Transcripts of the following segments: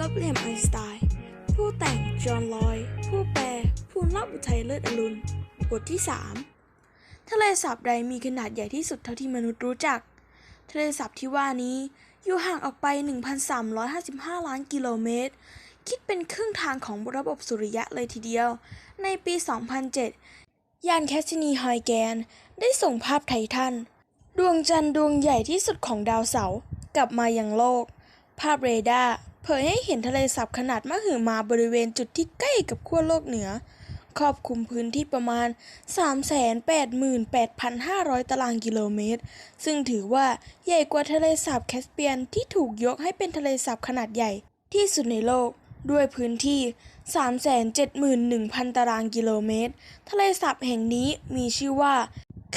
ลบเหลี่ยมไอน์สไตน์ ผู้แต่ง จอห์นลอย ผู้แปลภูนลับอุทัยเลิศอรุณ บทที่ 3 ทะเลสาบใดมีขนาดใหญ่ที่สุดเท่าที่มนุษย์รู้จัก ทะเลสาบที่ว่านี้อยู่ห่างออกไป 1,355 ล้านกิโลเมตร คิดเป็นครึ่งทางของระบบสุริยะเลยทีเดียว ในปี 2007 ยานแคสซินีไฮแกน ได้ส่งภาพไททัน ดวงจันทร์ดวงใหญ่ที่สุดของดาวเสาร์กลับมายังโลก ภาพเรดาร์ เผยให้เห็นทะเลสาบขนาดมหึมาบริเวณจุดที่ใกล้กับขั้วโลกเหนือ ครอบคลุมพื้นที่ประมาณ 388,500 ตารางกิโลเมตร ซึ่งถือว่าใหญ่กว่าทะเลสาบแคสเปียนที่ถูกยกให้เป็นทะเลสาบขนาดใหญ่ที่สุดในโลกด้วยพื้นที่ 371,000 ตารางกิโลเมตร ทะเลสาบแห่งนี้มีชื่อว่า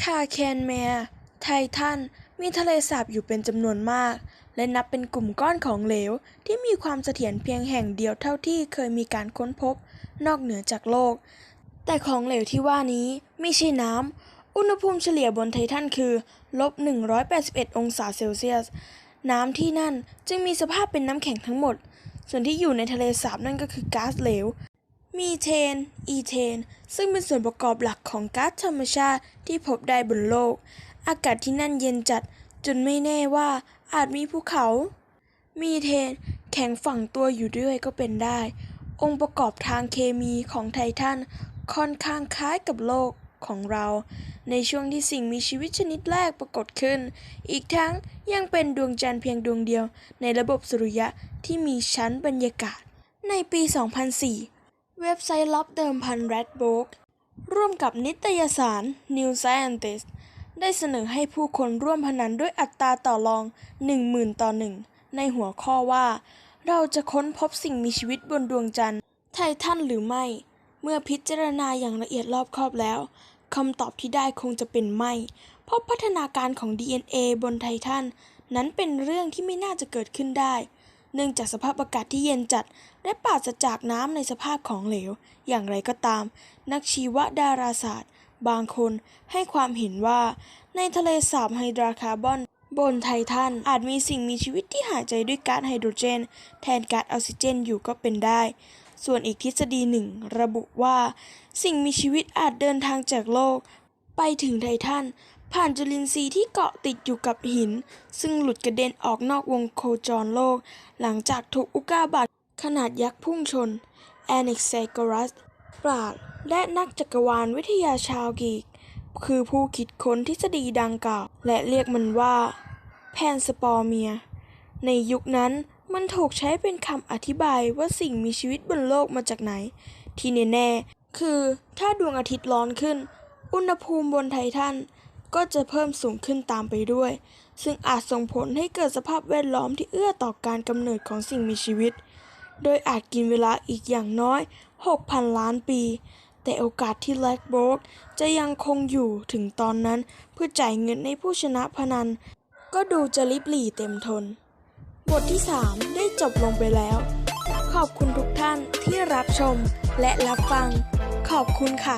คาแคนแมร์ ไททัน มีทะเลสาบอยู่เป็นจำนวนมาก และนับเป็นกลุ่มก้อนของเหลว ที่มีความเสถียรเพียงแห่งเดียวเท่าที่เคยมีการค้นพบ นอกเหนือจากโลก แต่ของเหลวที่ว่านี้ไม่ใช่น้ำ อุณหภูมิเฉลี่ยบนไททันคือลบ181 องศาเซลเซียส น้ำที่นั่นจึงมีสภาพเป็นน้ำแข็งทั้งหมด ส่วนที่อยู่ในทะเลสาบนั่นก็คือก๊าซเหลวมีเทน อีเทน ซึ่งเป็นส่วนประกอบหลักของก๊าซธรรมชาติที่พบได้บนโลก อากาศที่นั่นเย็นจัดจนไม่แน่ว่า อาจมีภูเขา มีเทนแข็งฝังตัวอยู่ด้วยก็เป็นได้ องค์ประกอบทางเคมีของไททันค่อนข้างคล้ายกับโลกของเรา ในช่วงที่สิ่งมีชีวิตชนิดแรกปรากฏขึ้น อีกทั้งยังเป็นดวงจันทร์เพียงดวงเดียว ในระบบสุริยะที่มีชั้นบรรยากาศ ในปี 2004 เว็บไซต์ลับเดิมพัน Redbook ร่วมกับนิตยสาร New Scientist ได้เสนอให้ผู้คนร่วมพนันด้วยอัตราต่อรอง 10,000 ต่อหนึ่งในหัวข้อว่า เราจะค้นพบสิ่งมีชีวิตบนดวงจันทร์ไททันหรือไม่ เมื่อพิจารณาอย่างละเอียดรอบคอบแล้วคำตอบที่ได้คงจะเป็นไม่ เพราะพัฒนาการของ DNA บนไททันนั้นเป็นเรื่องที่ไม่น่าจะเกิดขึ้นได้ เนื่องจากสภาพอากาศที่เย็นจัด และปราศจากน้ำในสภาพของเหลว อย่างไรก็ตาม นักชีวดาราศาสตร์ บางคนให้ความเห็นว่า ในทะเลสาบไฮดราคาร์บอน บนไททันอาจมีสิ่งมีชีวิตที่หายใจด้วยก๊าซไฮโดรเจน แทนก๊าซออกซิเจนอยู่ก็เป็นได้ ส่วนอีกทฤษฎีหนึ่งระบุว่า สิ่งมีชีวิตอาจเดินทางจากโลก ไปถึงไททันผ่านจุลินทรีย์ที่เกาะติดอยู่กับหิน ซึ่งหลุดกระเด็นออกนอกวงโคจรโลก หลังจากถูกอุกกาบาตขนาดยักษ์พุ่งชน a n a x a g o r u s ปราด และนักจักรวาลวิทยาชาวกรีก คือผู้คิดค้นทฤษฎีดังกล่าว และเรียกมันว่า แพนสปอร์เมีย ในยุคนั้นมันถูกใช้เป็นคำอธิบายว่าสิ่งมีชีวิตบนโลกมาจากไหน ที่แน่ๆคือถ้าดวงอาทิตย์ร้อนขึ้น อุณหภูมิบนไททันก็จะเพิ่มสูงขึ้นตามไปด้วย ซึ่งอาจส่งผลให้เกิดสภาพแวดล้อมที่เอื้อต่อการกำเนิดของสิ่งมีชีวิต โดยอาจกินเวลาอีกอย่างน้อย 6,000 ล้านปี แต่โอกาสที่แลกโบรกจะยังคงอยู่ถึงตอนนั้นเพื่อจ่ายเงินให้ผู้ชนะพนัน ก็ดูจะลิบหลี่เต็มทน บทที่ 3 ได้จบลงไปแล้ว ขอบคุณทุกท่านที่รับชมและรับฟัง ขอบคุณค่ะ